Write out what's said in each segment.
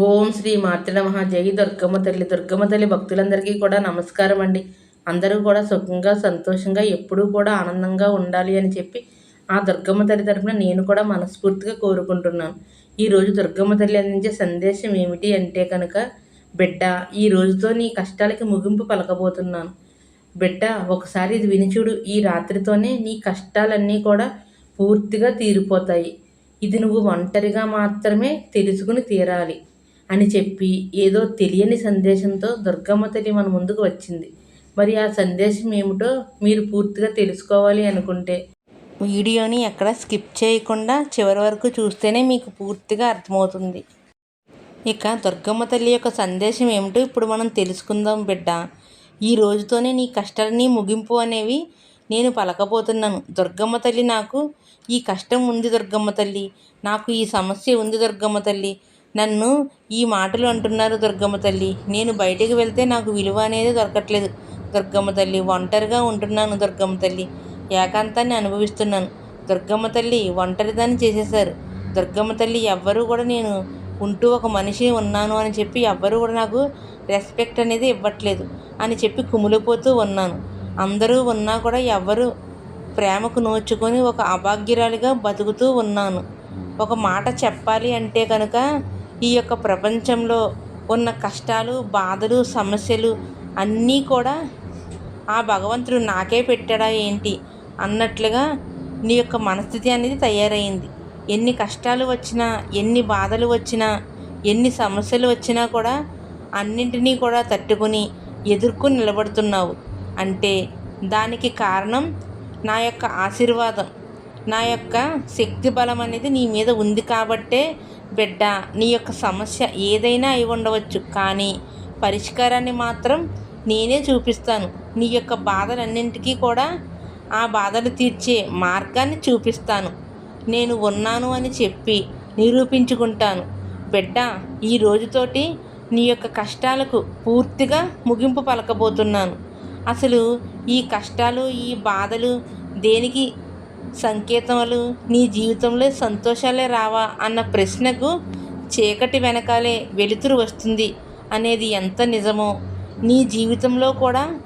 ఓం శ్రీ మార్తి నమ. జై దుర్గమ్మ తల్లి. దుర్గమ్మ తల్లి భక్తులందరికీ కూడా నమస్కారం అండి. అందరూ కూడా సుఖంగా సంతోషంగా ఎప్పుడూ కూడా ఆనందంగా ఉండాలి అని చెప్పి ఆ దుర్గమ్మ తల్లి తరఫున నేను కూడా మనస్ఫూర్తిగా కోరుకుంటున్నాను. ఈరోజు దుర్గమ్మ తల్లి అందించే సందేశం ఏమిటి అంటే కనుక బిడ్డ ఈ రోజుతో నీ కష్టాలకి ముగింపు పలకబోతున్నాను. బిడ్డ ఒకసారి ఇది వినిచుడు ఈ రాత్రితోనే నీ కష్టాలన్నీ కూడా పూర్తిగా తీరిపోతాయి. ఇది నువ్వు ఒంటరిగా మాత్రమే తెలుసుకుని తీరాలి. అని చెప్పి ఏదో తెలియని సందేశంతో దుర్గమ్మ తల్లి మన ముందుకు వచ్చింది. మరి ఆ సందేశం ఏమిటో మీరు పూర్తిగా తెలుసుకోవాలి అనుకుంటే. వీడియోని ఎక్కడ స్కిప్ చేయకుండా చివరి వరకు చూస్తేనే మీకు పూర్తిగా అర్థమవుతుంది. ఇక దుర్గమ్మ తల్లి యొక్క సందేశం ఏమిటో ఇప్పుడు మనం తెలుసుకుందాం బిడ్డ. ఈ రోజుతోనే నీ కష్టాలని ముగింపు అనేవి నేను పలకబోతున్నాను. దుర్గమ్మ తల్లి నాకు ఈ కష్టం ఉంది దుర్గమ్మ తల్లి. నాకు ఈ సమస్య ఉంది దుర్గమ్మ తల్లి. నన్ను ఈ మాటలు అంటున్నారు దుర్గమ్మ తల్లి. నేను బయటికి వెళ్తే నాకు విలువ అనేది దొరకట్లేదు. దుర్గమ్మ తల్లి ఒంటరిగా ఉంటున్నాను దుర్గమ్మ తల్లి. ఏకాంతాన్ని అనుభవిస్తున్నాను. దుర్గమ్మ తల్లి ఒంటరిదాన్ని చేసేశారు. దుర్గమ్మ తల్లి ఎవ్వరూ కూడా నేను ఉంటూ ఒక మనిషి ఉన్నాను అని చెప్పి ఎవ్వరూ కూడా నాకు రెస్పెక్ట్ అనేది ఇవ్వట్లేదు అని చెప్పి కుమిలిపోతూ ఉన్నాను. అందరూ ఉన్నా కూడా ఎవ్వరు ప్రేమకు నోచుకొని ఒక అభాగ్యురాలిగా బతుకుతూ ఉన్నాను. ఒక మాట చెప్పాలి అంటే కనుక ఈ యొక్క ప్రపంచంలో ఉన్న కష్టాలు బాధలు సమస్యలు అన్నీ కూడా ఆ భగవంతుడు నాకే పెట్టాడా ఏంటి అన్నట్లుగా నీ యొక్క మనస్థితి అనేది తయారైంది. ఎన్ని కష్టాలు వచ్చినా ఎన్ని బాధలు వచ్చినా ఎన్ని సమస్యలు వచ్చినా కూడా అన్నింటినీ కూడా తట్టుకుని ఎదుర్కొని నిలబడుతున్నావు. అంటే దానికి కారణం నా యొక్క ఆశీర్వాదం నా యొక్క శక్తి బలం అనేది నీ మీద ఉంది కాబట్టే బిడ్డ నీ యొక్క సమస్య ఏదైనా అయి ఉండవచ్చు కానీ పరిష్కారాన్ని మాత్రం నేనే చూపిస్తాను. నీ యొక్క బాధలన్నింటికీ కూడా ఆ బాధలు తీర్చే మార్గాన్ని చూపిస్తాను. నేను ఉన్నాను అని చెప్పి నిరూపించుకుంటాను. బిడ్డ ఈ రోజుతోటి నీ యొక్క కష్టాలకు పూర్తిగా ముగింపు పలకబోతున్నాను. అసలు ఈ కష్టాలు ఈ బాధలు దేనికి సంకేతములు నీ జీవితంలో సంతోషాలే రావా అన్న ప్రశ్నకు చీకటి వెనకాలే వెలుతురు వస్తుంది అనేది ఎంత నిజమో. నీ జీవితంలో కూడా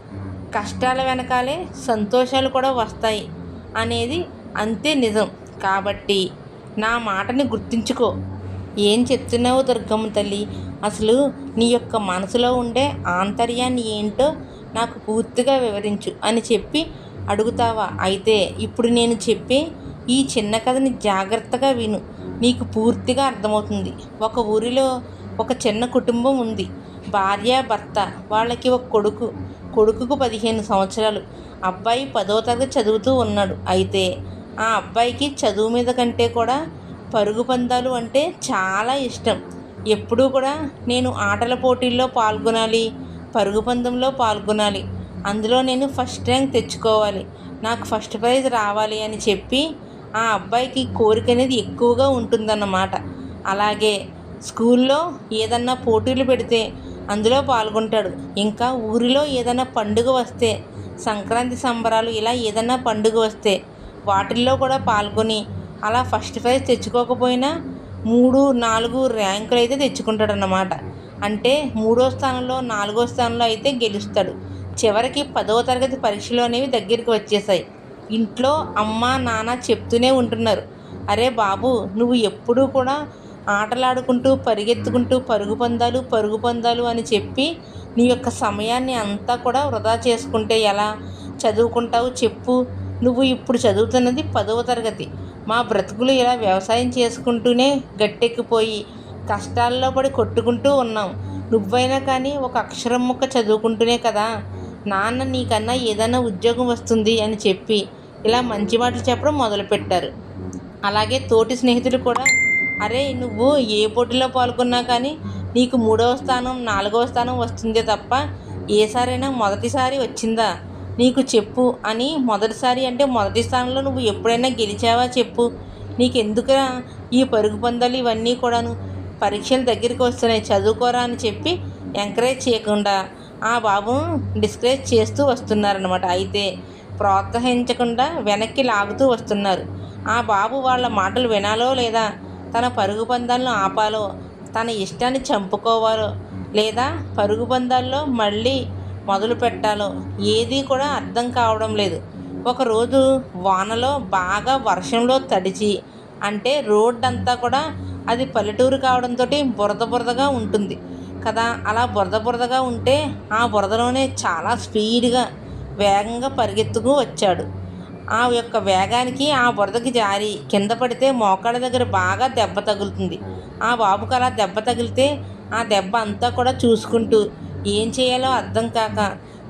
కష్టాల వెనకాలే సంతోషాలు కూడా వస్తాయి అనేది అంతే నిజం. కాబట్టి నా మాటని గుర్తుంచుకో. ఏం చెప్తున్నావు దుర్గమ్మ తల్లి? అసలు నీ యొక్క మనసులో ఉండే ఆంతర్యాన్ని ఏంటో నాకు పూర్తిగా వివరించు అని చెప్పి అడుగుతావా? అయితే ఇప్పుడు నేను చెప్పే ఈ చిన్న కథని జాగ్రత్తగా విను. నీకు పూర్తిగా అర్థమవుతుంది. ఒక ఊరిలో ఒక చిన్న కుటుంబం ఉంది. భార్య భర్త వాళ్ళకి ఒక కొడుకు. కొడుకుకు పదిహేను సంవత్సరాలు. అబ్బాయి పదో తరగతి చదువుతూ ఉన్నాడు. అయితే ఆ అబ్బాయికి చదువు మీద కంటే కూడా పరుగు పందాలు అంటే చాలా ఇష్టం. ఎప్పుడూ కూడా నేను ఆటల పోటీల్లో పాల్గొనాలి పరుగు పందంలో పాల్గొనాలి. అందులో నేను ఫస్ట్ ర్యాంక్ తెచ్చుకోవాలి. నాకు ఫస్ట్ ప్రైజ్ రావాలి అని చెప్పి ఆ అబ్బాయికి కోరిక అనేది ఎక్కువగా ఉంటుందన్నమాట. అలాగే స్కూల్లో ఏదన్నా పోటీలు పెడితే అందులో పాల్గొంటాడు. ఇంకా ఊరిలో ఏదైనా పండుగ వస్తే సంక్రాంతి సంబరాలు ఇలా ఏదైనా పండుగ వస్తే వాటిల్లో కూడా పాల్గొని అలా ఫస్ట్ ప్రైజ్ తెచ్చుకోకపోయినా మూడు నాలుగు ర్యాంకులు అయితే తెచ్చుకుంటాడన్నమాట. అంటే మూడో స్థానంలో నాలుగో స్థానంలో అయితే గెలుస్తాడు. చివరికి పదవ తరగతి పరీక్షలు అనేవి దగ్గరికి వచ్చేసాయి ఇంట్లో అమ్మ నాన్న చెప్తూనే ఉంటున్నారు. అరే బాబు నువ్వు ఎప్పుడూ కూడా ఆటలాడుకుంటూ పరిగెత్తుకుంటూ పరుగు పందాలు పరుగు పందాలు అని చెప్పి నీ యొక్క సమయాన్ని అంతా కూడా వృధా చేసుకుంటే ఎలా? చదువుకుంటావు చెప్పు. నువ్వు ఇప్పుడు చదువుతున్నది పదవ తరగతి. మా బ్రతుకులు ఇలా వ్యవసాయం చేసుకుంటూనే గట్టెక్కిపోయి కష్టాల్లో పడి కొట్టుకుంటూ ఉన్నాం. నువ్వైనా కానీ ఒక అక్షరం ముక్క చదువుకుంటూనే కదా? నాన్న నీకన్నా ఏదైనా ఉద్యోగం వస్తుంది అని చెప్పి ఇలా మంచి మాటలు చెప్పడం మొదలుపెట్టారు. అలాగే తోటి స్నేహితులు కూడా అరే నువ్వు ఏ పోటీలో పాల్గొన్నా కానీ నీకు మూడవ స్థానం నాలుగవ స్థానం వస్తుందే తప్ప ఏసారైనా మొదటిసారి వచ్చిందా? నీకు చెప్పు అని మొదటిసారి అంటే మొదటి స్థానంలో నువ్వు ఎప్పుడైనా గెలిచావా చెప్పు. నీకు ఎందుకురా ఈ పరుగు పందాలు ఇవన్నీ కూడాను? పరీక్షలు దగ్గరికి వస్తున్నాయి చదువుకోరా అని చెప్పి ఎంకరేజ్ చేయకుండా ఆ బాబును డిస్కరేజ్ చేస్తూ వస్తున్నారనమాట అయితే ప్రోత్సహించకుండా వెనక్కి లాగుతూ వస్తున్నారు. ఆ బాబు వాళ్ళ మాటలు వినాలో లేదా? తన పరుగు పందాలను ఆపాలో? తన ఇష్టాన్ని చంపుకోవాలో? లేదా పరుగు పందాల్లో మళ్ళీ మొదలు పెట్టాలో? ఏదీ కూడా అర్థం కావడం లేదు. ఒకరోజు వానలో బాగా వర్షంలో తడిచి అంటే రోడ్డంతా కూడా అది పల్లెటూరు కావడంతో బురద బురదగా ఉంటుంది. కదా? అలా బురద బురదగా ఉంటే ఆ బురదలోనే చాలా స్పీడ్గా వేగంగా పరిగెత్తుకు వచ్చాడు. ఆ యొక్క వేగానికి ఆ బురదకి జారి కింద పడితే మోకాళ్ళ దగ్గర బాగా దెబ్బ తగులుతుంది. ఆ బాబుకు అలా దెబ్బ తగిలితే ఆ దెబ్బ అంతా కూడా చూసుకుంటూ ఏం చేయాలో అర్థం కాక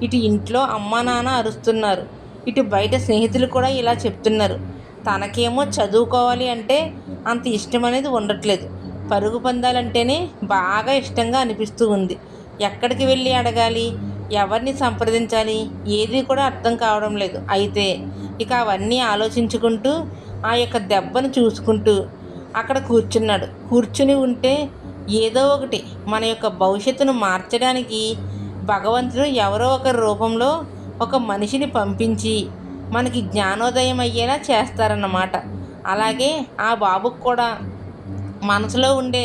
ఇటు ఇంట్లో అమ్మా నాన్న అరుస్తున్నారు. ఇటు బయట స్నేహితులు కూడా ఇలా చెప్తున్నారు. తనకేమో చదువుకోవాలి అంటే అంత ఇష్టం అనేది ఉండట్లేదు. పరుగు పందాలంటేనే బాగా ఇష్టంగా అనిపిస్తూ ఉంది. ఎక్కడికి వెళ్ళి అడగాలి? ఎవరిని సంప్రదించాలి? ఏది కూడా అర్థం కావడం లేదు. అయితే ఇక అవన్నీ ఆలోచించుకుంటూ ఆ యొక్క దెబ్బను చూసుకుంటూ అక్కడ కూర్చున్నాడు. కూర్చుని ఉంటే ఏదో ఒకటి మన యొక్క భవిష్యత్తును మార్చడానికి భగవంతుడు ఎవరో ఒకరి రూపంలో ఒక మనిషిని పంపించి మనకి జ్ఞానోదయం అయ్యేలా చేస్తారన్నమాట. అలాగే ఆ బాబుకు కూడా మనసులో ఉండే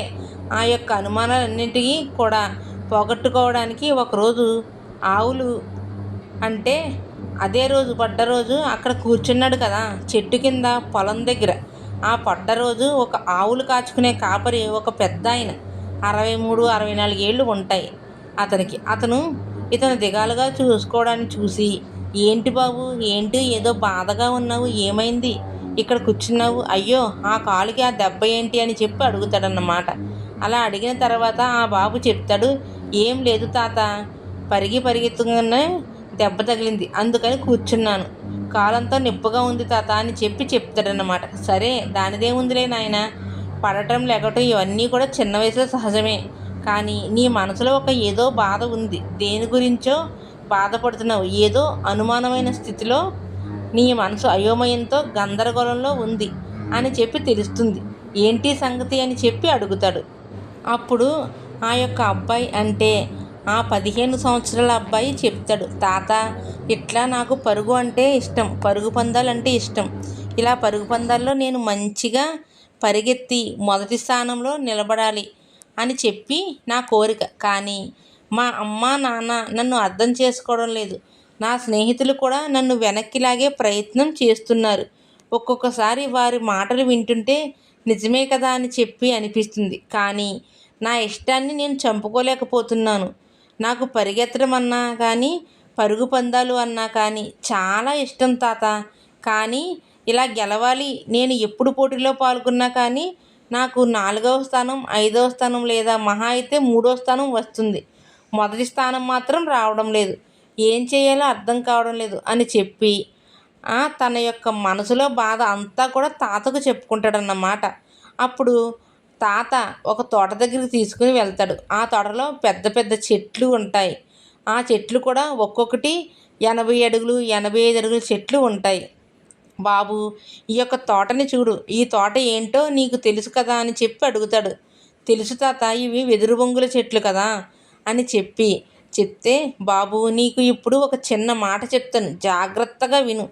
ఆ యొక్క అనుమానాలన్నింటినీ కూడా పోగొట్టుకోవడానికి ఒకరోజు ఆవులు అంటే అదే రోజు పడ్డ రోజు అక్కడ కూర్చున్నాడు కదా చెట్టు కింద పొలం దగ్గర. ఆ పడ్డ రోజు ఒక ఆవులు కాచుకునే కాపరి ఒక పెద్ద ఆయన. అరవై మూడు అరవై నాలుగు ఏళ్ళు ఉంటాయి. అతనికి అతను ఇతను దిగాలుగా చూసుకోవడాన్ని చూసి ఏంటి బాబు? ఏంటి? ఏదో బాధగా ఉన్నావు? ఏమైంది? ఇక్కడ కూర్చున్నావు? అయ్యో ఆ కాలుకి ఆ దెబ్బ ఏంటి అని చెప్పి అడుగుతాడన్నమాట. అలా అడిగిన తర్వాత ఆ బాబు చెప్తాడు ఏం లేదు తాత పరిగి పరిగెత్తుగానే దెబ్బ తగిలింది అందుకని కూర్చున్నాను. కాలంతో నొప్పిగా ఉంది తాత అని చెప్పి చెప్తాడన్నమాట. సరే దానిదేముందిలే నాయన పడటం లెగటం ఇవన్నీ కూడా చిన్న వయసులో సహజమే. కానీ నీ మనసులో ఒక ఏదో బాధ ఉంది. దేని గురించో బాధపడుతున్నావు. ఏదో అనుమానమైన స్థితిలో నీ మనసు అయోమయంతో గందరగోళంలో ఉంది అని చెప్పి తెలుస్తుంది. ఏంటి సంగతి అని చెప్పి అడుగుతాడు. అప్పుడు ఆ యొక్క అబ్బాయి అంటే ఆ పదిహేను సంవత్సరాల అబ్బాయి చెప్తాడు తాత ఇట్లా నాకు పరుగు అంటే ఇష్టం పరుగు పందాలంటే ఇష్టం. ఇలా పరుగు పందాల్లో నేను మంచిగా పరిగెత్తి మొదటి స్థానంలో నిలబడాలి అని చెప్పి నా కోరిక. కానీ మా అమ్మ నాన్న నన్ను అర్థం చేసుకోవడం లేదు. నా స్నేహితులు కూడా నన్ను వెనక్కి లాగే ప్రయత్నం చేస్తున్నారు. ఒక్కొక్కసారి వారి మాటలు వింటుంటే నిజమే కదా అని చెప్పి అనిపిస్తుంది. కానీ నా ఇష్టాన్ని నేను చంపుకోలేకపోతున్నాను. నాకు పరిగెత్తడం అన్నా కానీ పరుగు పందాలు అన్నా కానీ చాలా ఇష్టం తాత. కానీ ఇలా గెలవాలి నేను ఎప్పుడు పోటీలో పాల్గొన్నా కానీ నాకు నాలుగవ స్థానం ఐదవ స్థానం లేదా మహా అయితే మూడో స్థానం వస్తుంది. మొదటి స్థానం మాత్రం రావడం లేదు. ఏం చేయాలో అర్థం కావడం లేదు అని చెప్పి తన యొక్క మనసులో బాధ అంతా కూడా తాతకు చెప్పుకుంటాడన్నమాట. అప్పుడు తాత ఒక తోట దగ్గరికి తీసుకుని వెళ్తాడు. ఆ తోటలో పెద్ద పెద్ద చెట్లు ఉంటాయి. ఆ చెట్లు కూడా ఒక్కొక్కటి ఎనభై అడుగులు ఎనభై ఐదు అడుగుల చెట్లు ఉంటాయి. బాబు ఈ యొక్క తోటని చూడు. ఈ తోట ఏంటో నీకు తెలుసు కదా అని చెప్పి అడుగుతాడు. తెలుసు తాత ఇవి వెదురు బొంగుల చెట్లు కదా అని చెప్పి చెప్తే బాబు నీకు ఇప్పుడు ఒక చిన్న మాట చెప్తాను. జాగ్రత్తగా విను.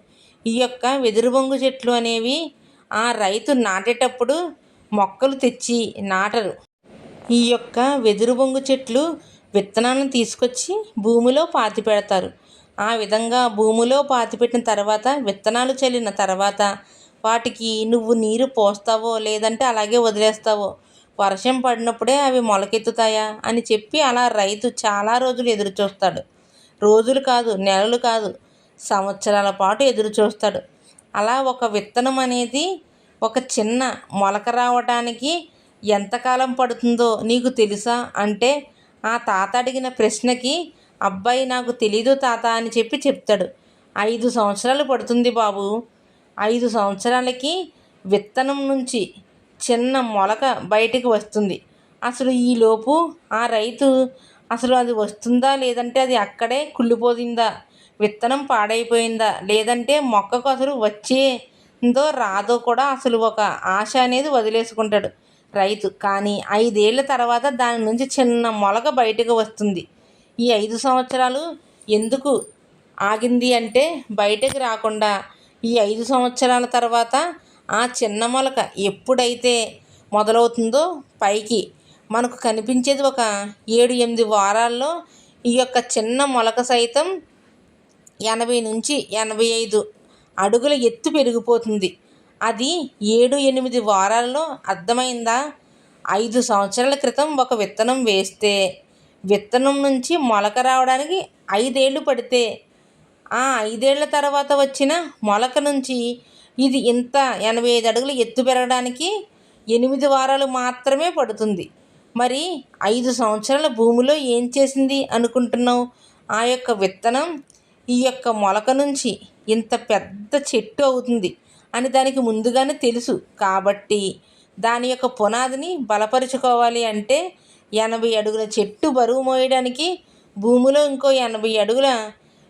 ఈ యొక్క వెదురు బొంగు చెట్లు అనేవి ఆ రైతు నాటేటప్పుడు మొక్కలు తెచ్చి నాటరు. ఈ యొక్క వెదురు బొంగు చెట్లు విత్తనాలను తీసుకొచ్చి భూమిలో పాతి పెడతారు. ఆ విధంగా భూమిలో పాతిపెట్టిన తర్వాత విత్తనాలు చల్లిన తర్వాత వాటికి నువ్వు నీరు పోస్తావో లేదంటే అలాగే వదిలేస్తావో వర్షం పడినప్పుడే అవి మొలకెత్తుతాయా అని చెప్పి అలా రైతు చాలా రోజులు ఎదురు చూస్తాడు. రోజులు కాదు నెలలు కాదు సంవత్సరాల పాటు ఎదురు చూస్తాడు. అలా ఒక విత్తనం అనేది ఒక చిన్న మొలక రావడానికి ఎంతకాలం పడుతుందో నీకు తెలుసా? అంటే ఆ తాత అడిగిన ప్రశ్నకి అబ్బాయి నాకు తెలీదు తాత అని చెప్పి చెప్తాడు. ఐదు సంవత్సరాలు పడుతుంది బాబు. ఐదు సంవత్సరాలకి విత్తనం నుంచి చిన్న మొలక బయటికి వస్తుంది. అసలు ఈలోపు ఆ రైతు అసలు అది వస్తుందా? లేదంటే అది అక్కడే కుళ్ళిపోయిందా? విత్తనం పాడైపోయిందా? లేదంటే మొక్కకు అసలు వచ్చేందో రాదో కూడా అసలు ఒక ఆశ అనేది వదిలేసుకుంటాడు రైతు. కానీ ఐదేళ్ళ తర్వాత దాని నుంచి చిన్న మొలక బయటకు వస్తుంది. ఈ ఐదు సంవత్సరాలు ఎందుకు ఆగింది అంటే బయటకు రాకుండా ఈ ఐదు సంవత్సరాల తర్వాత ఆ చిన్న మొలక ఎప్పుడైతే మొదలవుతుందో పైకి మనకు కనిపించేది ఒక ఏడు ఎనిమిది వారాల్లో ఈ యొక్క చిన్న మొలక సైతం ఎనభై నుంచి ఎనభై ఐదు అడుగుల ఎత్తు పెరిగిపోతుంది. అది ఏడు ఎనిమిది వారాల్లో అర్థమైందా? ఐదు సంవత్సరాల క్రితం ఒక విత్తనం వేస్తే విత్తనం నుంచి మొలక రావడానికి ఐదేళ్ళు పడితే ఆ ఐదేళ్ళ తర్వాత వచ్చిన మొలక నుంచి ఇది ఇంత ఎనభై ఐదు అడుగులు ఎత్తు పెరగడానికి ఎనిమిది వారాలు మాత్రమే పడుతుంది. మరి ఐదు సంవత్సరాల భూమిలో ఏం చేసింది అనుకుంటున్నావు? ఆ యొక్క విత్తనం ఈ యొక్క మొలక నుంచి ఇంత పెద్ద చెట్టు అవుతుంది అని దానికి ముందుగానే తెలుసు. కాబట్టి దాని యొక్క పునాదిని బలపరుచుకోవాలి అంటే ఎనభై అడుగుల చెట్టు బరువు మోయడానికి భూమిలో ఇంకో ఎనభై అడుగుల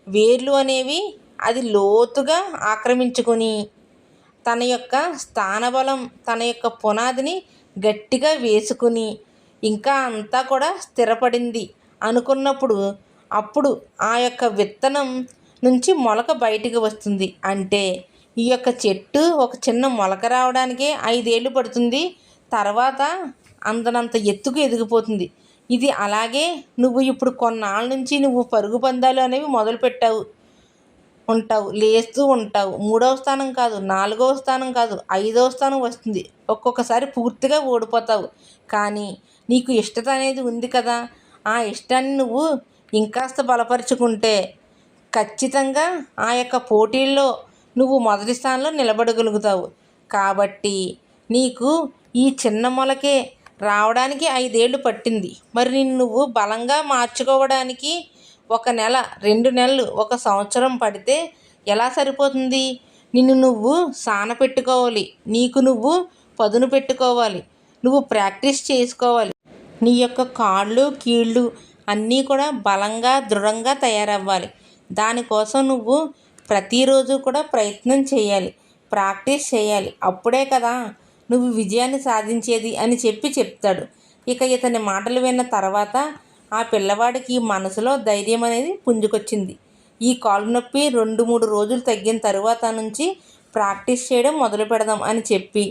వేర్లు అనేవి అది లోతుగా ఆక్రమించుకొని తన యొక్క స్థానబలం తన యొక్క పునాదిని గట్టిగా వేసుకుని ఇంకా అంతా కూడా స్థిరపడింది అనుకున్నప్పుడు అప్పుడు ఆ యొక్క విత్తనం నుంచి మొలక బయటికి వస్తుంది. అంటే ఈ యొక్క చెట్టు ఒక చిన్న మొలక రావడానికే ఐదేళ్ళు పడుతుంది. తర్వాత అందనంత ఎత్తుకు ఎదిగిపోతుంది. ఇది అలాగే నువ్వు ఇప్పుడు కొన్నాళ్ళ నుంచి నువ్వు పరుగు పందాలు అనేవి మొదలుపెట్టావు. ఉంటావు లేస్తూ ఉంటావు. మూడవ స్థానం కాదు నాలుగవ స్థానం కాదు ఐదవ స్థానం వస్తుంది. ఒక్కొక్కసారి పూర్తిగా ఓడిపోతావు. కానీ నీకు ఇష్టత అనేది ఉంది కదా. ఆ ఇష్టాన్ని నువ్వు ఇంకాస్త బలపరుచుకుంటే ఖచ్చితంగా ఆ యొక్క పోటీల్లో నువ్వు మొదటి స్థానంలో నిలబడగలుగుతావు. కాబట్టి నీకు ఈ చిన్న మొలకే రావడానికి ఐదేళ్ళు పట్టింది. మరి నిన్ను నువ్వు బలంగా మార్చుకోవడానికి ఒక నెల రెండు నెలలు ఒక సంవత్సరం పడితే ఎలా సరిపోతుంది? నిన్ను నువ్వు సాన పెట్టుకోవాలి. నీకు నువ్వు పదును పెట్టుకోవాలి. నువ్వు ప్రాక్టీస్ చేసుకోవాలి. నీ యొక్క కాళ్ళు కీళ్ళు అన్నీ కూడా బలంగా దృఢంగా తయారవ్వాలి. దానికోసం నువ్వు ప్రతిరోజు కూడా ప్రయత్నం చేయాలి. ప్రాక్టీస్ చేయాలి. అప్పుడే కదా నువ్వు విజయాన్ని సాధించేది అని చెప్పి చెప్తాడు. ఇక ఇతని మాటలు విన్న తర్వాత ఆ పిల్లవాడికి మనసులో ధైర్యం అనేది పుంజుకొచ్చింది. ఈ కాలు నొప్పి రెండు మూడు రోజులు తగ్గిన తరువాత నుంచి ప్రాక్టీస్ చేయడం మొదలు పెడదాం అని చెప్పి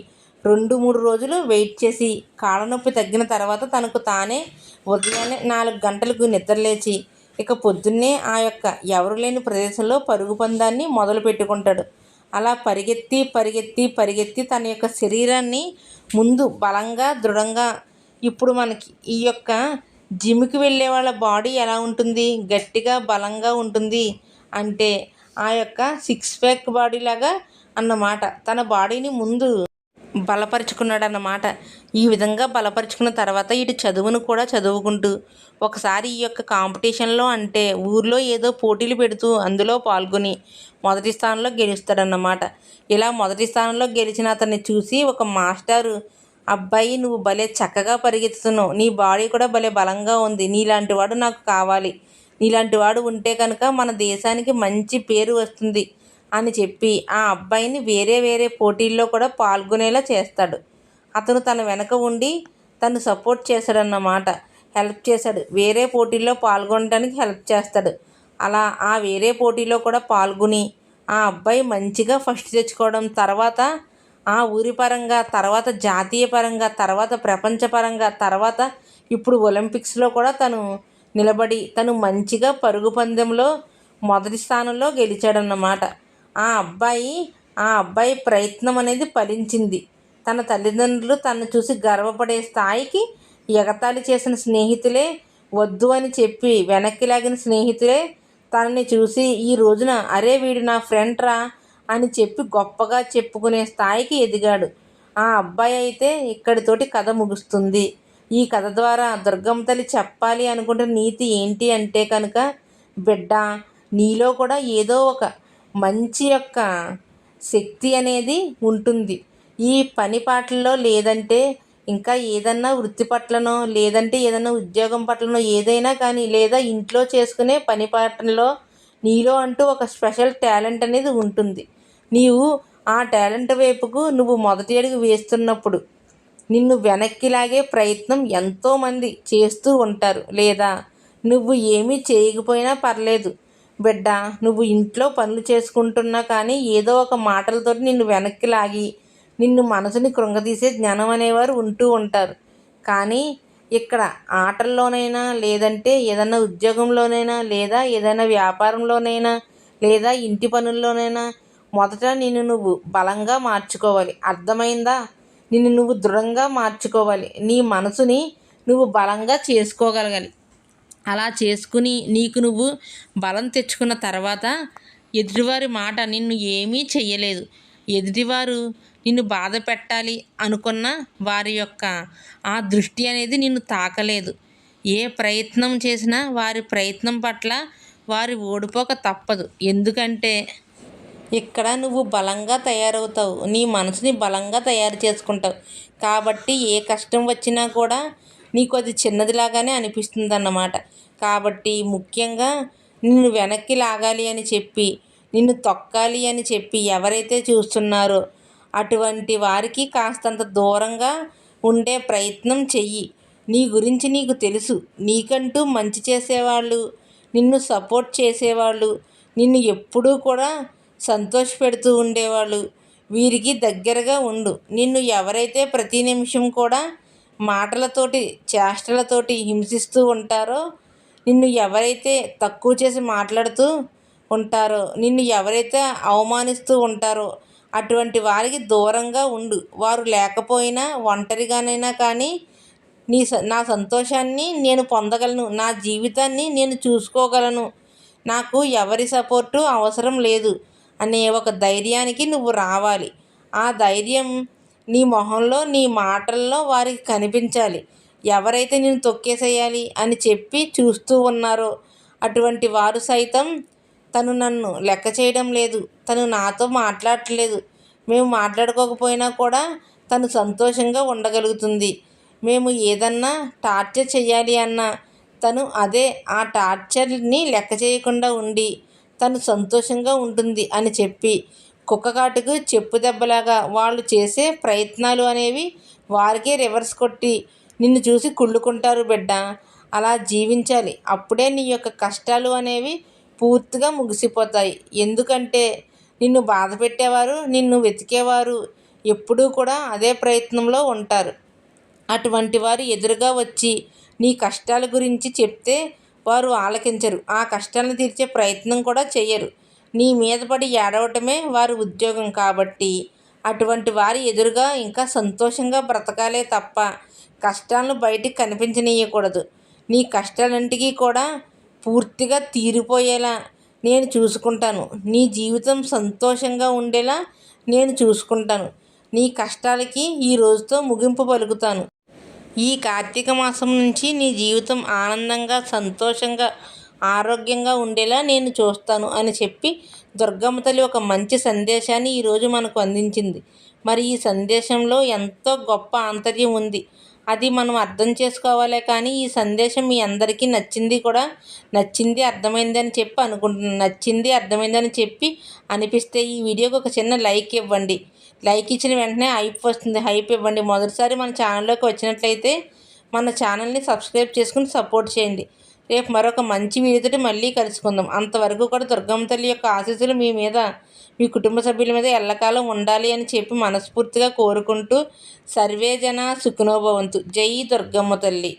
రెండు మూడు రోజులు వెయిట్ చేసి కాళ్ళ నొప్పి తగ్గిన తర్వాత తనకు తానే ఉదయాన్నే నాలుగు గంటలకు నిద్రలేచి ఇక పొద్దున్నే ఆ యొక్క ఎవరు లేని ప్రదేశంలో పరుగు పందాన్ని మొదలు పెట్టుకుంటాడు. అలా పరిగెత్తి పరిగెత్తి పరిగెత్తి తన యొక్క శరీరాన్ని ముందు బలంగా దృఢంగా ఇప్పుడు మనకి ఈ యొక్క జిమ్కి వెళ్ళే వాళ్ళ బాడీ ఎలా ఉంటుంది? గట్టిగా బలంగా ఉంటుంది అంటే ఆ యొక్క సిక్స్ ప్యాక్ బాడీ లాగా అన్నమాట. తన బాడీని ముందు బలపరుచుకున్నాడు అన్నమాట ఈ విధంగా బలపరుచుకున్న తర్వాత ఇటు చదువును కూడా చదువుకుంటూ ఒకసారి ఈ యొక్క కాంపిటీషన్లో అంటే ఊర్లో ఏదో పోటీలు పెడుతూ అందులో పాల్గొని మొదటి స్థానంలో గెలుస్తాడన్నమాట. ఇలా మొదటి స్థానంలో గెలిచిన అతన్ని చూసి ఒక మాస్టారు అబ్బాయి నువ్వు భలే చక్కగా పరిగెత్తుతున్నావు. నీ బాడీ కూడా భలే బలంగా ఉంది. నీలాంటి వాడు నాకు కావాలి. నీలాంటి వాడు ఉంటే కనుక మన దేశానికి మంచి పేరు వస్తుంది అని చెప్పి ఆ అబ్బాయిని వేరే వేరే పోటీల్లో కూడా పాల్గొనేలా చేస్తాడు. అతను తన వెనక ఉండి తను సపోర్ట్ చేశాడన్నమాట. హెల్ప్ చేశాడు. వేరే పోటీల్లో పాల్గొనడానికి హెల్ప్ చేస్తాడు. అలా ఆ వేరే పోటీలో కూడా పాల్గొని ఆ అబ్బాయి మంచిగా ఫస్ట్ తెచ్చుకోవడం తర్వాత ఆ ఊరి పరంగా తర్వాత జాతీయ పరంగా తర్వాత ప్రపంచపరంగా తర్వాత ఇప్పుడు ఒలింపిక్స్లో కూడా తను నిలబడి తను మంచిగా పరుగు పందెంలో మొదటి స్థానంలో గెలిచాడన్నమాట. ఆ అబ్బాయి ఆ అబ్బాయి ప్రయత్నం అనేది ఫలించింది. తన తల్లిదండ్రులు తనను చూసి గర్వపడే స్థాయికి ఎగతాళి చేసిన స్నేహితులే వద్దు అని చెప్పి వెనక్కి లాగిన స్నేహితులే తనని చూసి ఈ రోజున అరే వీడు నా ఫ్రెండ్ రా అని చెప్పి గొప్పగా చెప్పుకునే స్థాయికి ఎదిగాడు. ఆ అబ్బాయి అయితే ఇక్కడితోటి కథ ముగుస్తుంది. ఈ కథ ద్వారా దుర్గమ్మ తల్లి చెప్పాలి అనుకుంటున్న నీతి ఏంటి అంటే కనుక బిడ్డ నీలో కూడా ఏదో ఒక మంచి యొక్క శక్తి అనేది ఉంటుంది. ఈ పని పాటల్లో లేదంటే ఇంకా ఏదన్నా వృత్తి పట్లనో లేదంటే ఏదన్నా ఉద్యోగం పట్లనో ఏదైనా కానీ లేదా ఇంట్లో చేసుకునే పని పాటల్లో నీలో అంటూ ఒక స్పెషల్ టాలెంట్ అనేది ఉంటుంది. నీవు ఆ టాలెంట్ వైపుకు నువ్వు మొదటి అడుగు వేస్తున్నప్పుడు నిన్ను వెనక్కి లాగే ప్రయత్నం ఎంతోమంది చేస్తూ ఉంటారు లేదా? నువ్వు ఏమీ చేయకపోయినా పర్లేదు. బిడ్డ నువ్వు ఇంట్లో పనులు చేసుకుంటున్నా కానీ ఏదో ఒక మాటలతో నిన్ను వెనక్కి లాగి నిన్ను మనసుని కృంగదీసే జ్ఞానం అనేవారు ఉంటూ ఉంటారు. కానీ ఇక్కడ ఆటల్లోనైనా లేదంటే ఏదైనా ఉద్యోగంలోనైనా లేదా ఏదైనా వ్యాపారంలోనైనా లేదా ఇంటి పనుల్లోనైనా మొదట నిన్ను నువ్వు బలంగా మార్చుకోవాలి. అర్థమైందా? నిన్ను నువ్వు దృఢంగా మార్చుకోవాలి. నీ మనసుని నువ్వు బలంగా చేసుకోగలగాలి. అలా చేసుకుని నీకు నువ్వు బలం తెచ్చుకున్న తర్వాత ఎదుటివారి మాట నిన్ను ఏమీ చెయ్యలేదు. ఎదుటివారు నిన్ను బాధ పెట్టాలి అనుకున్న వారి యొక్క ఆ దృష్టి అనేది నిన్ను తాకలేదు. ఏ ప్రయత్నం చేసినా వారి ప్రయత్నం పట్ల వారి ఓడిపోక తప్పదు. ఎందుకంటే ఇక్కడ నువ్వు బలంగా తయారవుతావు. నీ మనసుని బలంగా తయారు చేసుకుంటావు. కాబట్టి ఏ కష్టం వచ్చినా కూడా నీకు అది చిన్నదిలాగానే అనిపిస్తుంది అన్నమాట కాబట్టి ముఖ్యంగా నిన్ను వెనక్కి లాగాలి అని చెప్పి నిన్ను తొక్కాలి అని చెప్పి ఎవరైతే చూస్తున్నారో అటువంటి వారికి కాస్తంత దూరంగా ఉండే ప్రయత్నం చెయ్యి. నీ గురించి నీకు తెలుసు. నీకంటూ మంచి చేసేవాళ్ళు నిన్ను సపోర్ట్ చేసేవాళ్ళు నిన్ను ఎప్పుడూ కూడా సంతోషపెడుతూ ఉండేవాళ్ళు. వీరికి దగ్గరగా ఉండు. నిన్ను ఎవరైతే ప్రతి నిమిషం కూడా మాటలతోటి చేష్టలతోటి హింసిస్తూ ఉంటారో నిన్ను ఎవరైతే తక్కువ చేసి మాట్లాడుతూ ఉంటారో నిన్ను ఎవరైతే అవమానిస్తూ ఉంటారో అటువంటి వారికి దూరంగా ఉండు. వారు లేకపోయినా ఒంటరిగానైనా కానీ నీ నా సంతోషాన్ని నేను పొందగలను. నా జీవితాన్ని నేను చూసుకోగలను. నాకు ఎవరి సపోర్టు అవసరం లేదు. అనే ఒక ధైర్యానికి నువ్వు రావాలి. ఆ ధైర్యం నీ మొహంలో నీ మాటల్లో వారికి కనిపించాలి. ఎవరైతే నేను తొక్కేసేయాలి అని చెప్పి చూస్తూ ఉన్నారో అటువంటి వారు సైతం తను నన్ను లెక్క చేయడం లేదు. తను నాతో మాట్లాడట్లేదు. మేము మాట్లాడుకోకపోయినా కూడా తను సంతోషంగా ఉండగలుగుతుంది. మేము ఏదన్నా టార్చర్ చేయాలి అన్నా తను అదే ఆ టార్చర్ని లెక్క చేయకుండా ఉండి తను సంతోషంగా ఉంటుంది అని చెప్పి కుక్కకాటుకు చెప్పు దెబ్బలాగా వాళ్ళు చేసే ప్రయత్నాలు అనేవి వారికే రివర్స్ కొట్టి నిన్ను చూసి కుళ్ళుకుంటారు బిడ్డ. అలా జీవించాలి. అప్పుడే నీ యొక్క కష్టాలు అనేవి పూర్తిగా ముగిసిపోతాయి. ఎందుకంటే నిన్ను బాధ పెట్టేవారు నిన్ను వెతికేవారు ఎప్పుడూ కూడా అదే ప్రయత్నంలో ఉంటారు. అటువంటి వారు ఎదురుగా వచ్చి నీ కష్టాల గురించి చెప్తే వారు ఆలకించరు. ఆ కష్టాలను తీర్చే ప్రయత్నం కూడా చేయరు నీ మీద పడి ఏడవటమే వారి ఉద్యోగం కాబట్టి అటువంటి వారి ఎదురుగా ఇంకా సంతోషంగా బ్రతకాలే తప్ప కష్టాలను బయటికి కనిపించనీయకూడదు. నీ కష్టాలంటికి కూడా పూర్తిగా తీరిపోయేలా నేను చూసుకుంటాను. నీ జీవితం సంతోషంగా ఉండేలా నేను చూసుకుంటాను. నీ కష్టాలకి ఈ రోజుతో ముగింపు పలుకుతాను. ఈ కార్తీక మాసం నుంచి నీ జీవితం ఆనందంగా సంతోషంగా ఆరోగ్యంగా ఉండేలా నేను చూస్తాను అని చెప్పి దుర్గమ్మ తల్లి ఒక మంచి సందేశాన్ని ఈరోజు మనకు అందించింది. మరి ఈ సందేశంలో ఎంతో గొప్ప ఆంతర్యం ఉంది. అది మనం అర్థం చేసుకోవాలే కానీ ఈ సందేశం మీ అందరికీ నచ్చింది కూడా నచ్చింది అర్థమైంది అని చెప్పి అనుకుంటున్నాను నచ్చింది అర్థమైందని చెప్పి అనిపిస్తే ఈ వీడియోకి ఒక చిన్న లైక్ ఇవ్వండి. లైక్ ఇచ్చిన వెంటనే హైప్ వస్తుంది. హైప్ ఇవ్వండి. మొదటిసారి మన ఛానల్లోకి వచ్చినట్లయితే మన ఛానల్ని సబ్స్క్రైబ్ చేసుకుని సపోర్ట్ చేయండి. రేపు మరొక మంచి వీడియోతో మళ్ళీ కలుసుకుందాం. అంతవరకు కూడా దుర్గమ్మ తల్లి యొక్క ఆశీస్సులు మీ మీద మీ కుటుంబ సభ్యుల మీద ఎల్లకాలం ఉండాలి అని చెప్పి మనస్ఫూర్తిగా కోరుకుంటూ సర్వేజన సుఖనోభవంతు జై దుర్గమ్మ తల్లి.